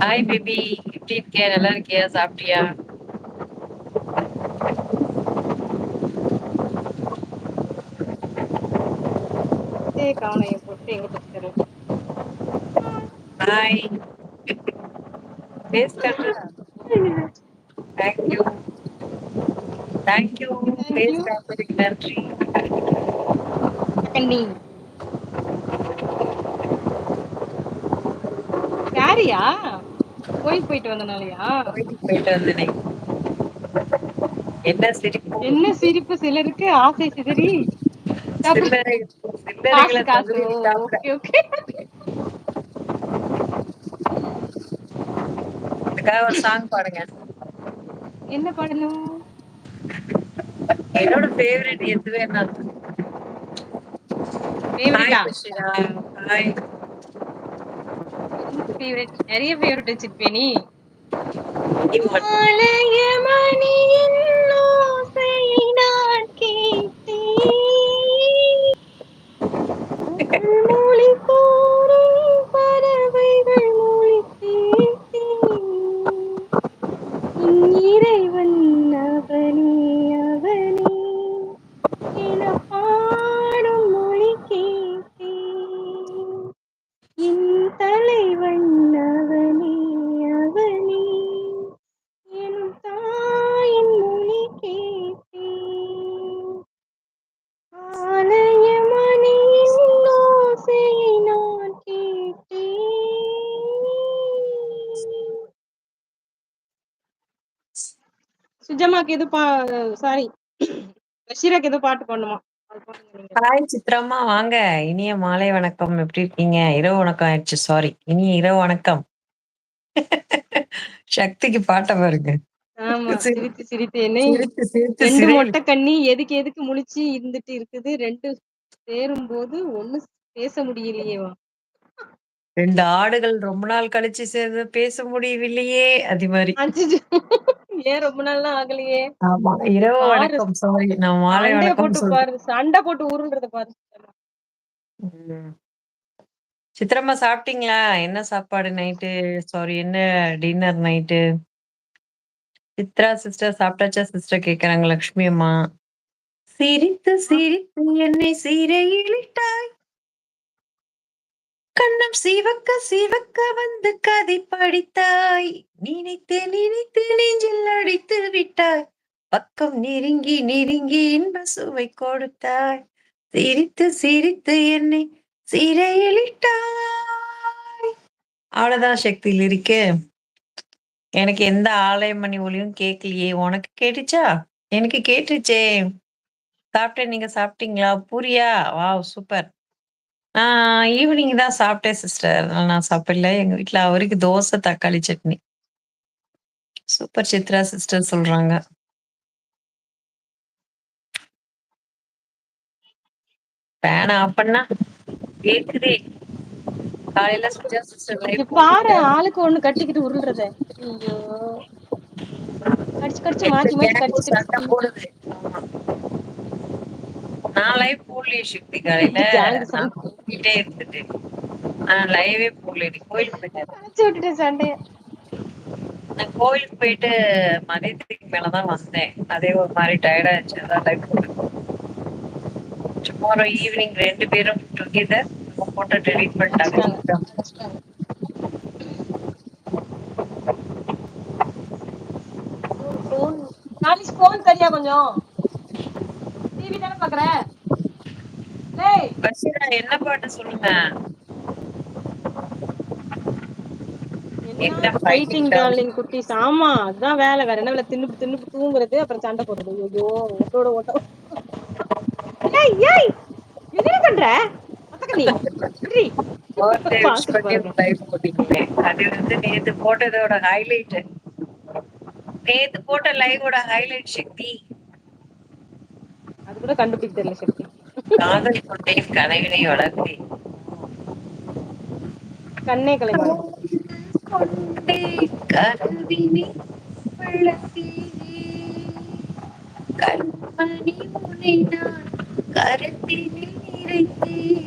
Hi baby எப்டி இருக்க நல்லா இருக்கியா சாப்ட்டியா நெட்டே காணோ எ பொட்டு எங்க போச்சுன்னு தெர்ல ஹாய் ஃபேஸ் காட்டு தேங்க்யூ தேங்க்யூ ஃபேஸ் தேங்க்யூ காட்றதுக்கு நன்றி அக்கண்ணி சாரியா கோயில் போயிட்டு வந்தனாலயா? கோயிலுக்கு போயிட்டு வந்தனே. என்ன சிரிப்பு? என்ன சிரிப்பு? சிலருக்கு ஆசை சிதறி. அதுக்காக ஒரு சாங் பாடுங்க. என்ன பாடணு என்னோட ஃபேவரட் எது வேணா ஹாய் ஃபேவரிட்டா கிருஷிகா ஹாய் என்ன ஃபேவரட் நெறைய ஃபேவரட் வச்சிருப்பியே நீ. மணியின் சுஜமாக்கு எது பா சாரி பஷீராக்கு எது பாட்டு நீங்க ஹாய் சித்ராம்மா வாங்க. இனிய மாலை வணக்கம். எப்படி இருக்கீங்க? இரவு வணக்கம் ஆயிடுச்சு சாரி இனிய இரவு வணக்கம். சக்திக்கு பாட்ட பாருங்க. சிரித்து சிரித்து. என்னை மொட்டை கண்ணி எதுக்கு எதுக்கு முழிச்சு இருந்துட்டு இருக்குது? ரெண்டு சேரும் போது ஒண்ணு பேச முடியலையேவா? ரெண்டு ஆடுகள் ரொம்ப நாள் கழிச்சு சேர்ந்து பேச முடியவில்லையே அது மாதிரி. அச்சச்சோ. ஏன் ரொம்ப நாள்லாம் ஆகலையே? ஆமா இரவு பாரு வணக்கம் சாரி நான் மாலை சண்டைய வணக்கம் போட்டு சொல்றேன். பாரு சண்டை போட்டு உருள்றத பாரு ம். சித்ரம்மா சாப்பிட்டீங்களா? என்ன சாப்பாடு நைட்டு? சாரி என்ன டின்னர் நைட்டு? சித்ரா சிஸ்டர் சாப்பிட்டாச்சா? சிஸ்டர் கேக்குறாங்க லக்ஷ்மி அம்மா. சிரித்து சிரித்து என்னை சீரையிலிட்டாய் கண்ணம் சீவக்க சீவக்க வந்து கதை படித்தாய். நினைத்து நினைத்து நெஞ்சில் அடித்து விட்டாய். பக்கம் நெருங்கி நெருங்கி இன்ப சுவை கொடுத்தாய். சிரித்து சிரித்து என்னை சிறையிலிட்டாய். அவ்வளவுதான் சக்தியில் இருக்கு. எனக்கு எந்த ஆலயமணி ஒளியும் கேட்கலையே. உனக்கு கேட்டுச்சா? எனக்கு கேட்டுச்சே சாப்பிட்டேன் நீங்க சாப்பிட்டீங்களா? பூரியா? Wow super. நான் ஈவினிங் தான் சாப்பிட்டேன் சிஸ்டர் நான் சாப்பிடல. எங்க வீட்ல அவருக்கு தோசை தக்காளி சட்னி. சூப்பர் சித்ரா சிஸ்டர் சொல்றாங்க. ஃபேன் ஆஃப் பண்ணா கேக்குதே. காலையில சுஜா சிஸ்டர் இங்க லைவ் பாரு ஆளுக்கு ஒண்ணு கட்டிக்கிட்டு உருள்றத. ஐயோ. கடிச்சு கடிச்சு மாத்தி மாத்தி கடிச்சு கடிச்சு. சண்டை போடுது ஆமா. நான் லைவ் போடலையே சக்தி காலையில நான் தூங்கிட்டே இருந்துட்டேன். நான் லைவே போடல இன்னைக்கு கோயிலுக்கு போயிட்டேன் சண்டைய. நான் கோயிலுக்கு போயிட்டு மதியத்துக்கு மேலதான் வந்தேன். அதே ஒரு மாதிரி டயர்டா இருந்துச்சு அதான் லைவ் போட்டேன். டுமாரோ ஈவினிங் ரெண்டு பேரும் டுகெதர் போட்டோ டெலிட் பண்ணிட்டாங்க. நாளைக்கு போன் தரியா கொஞ்சம்? டிவி தானே பாக்குற டேய் பஷீரா என்ன பாட்டு சொல்லுங்க? ஃபைட்டிங் டார்லிங் குட்டீஸ். ஆமா அதான் வேலை. வேற என்ன வேலை? தின்னு தின்னு தூங்குறது அப்புறம் சண்டை போடுறது. ஐயோ ஓட்டோட ஓட்டம் ஏய் ஏய் என்ன பண்ற? அது வந்து நேத்து போட்டதோட ஹைலைட் நேத்து போட்ட லைவோட ஹைலைட் சக்தி. அது கூட கண்டுபிடிக்க தெரியல சக்தி. காதல் கொண்டேன் கனவினை வளர்த்தேன் கண்ணே கலைமான் கொண்டேன் கனவினை வளர்த்தேன் கண்மணி உனை நான் கருத்தினில் நிறைத்தேன்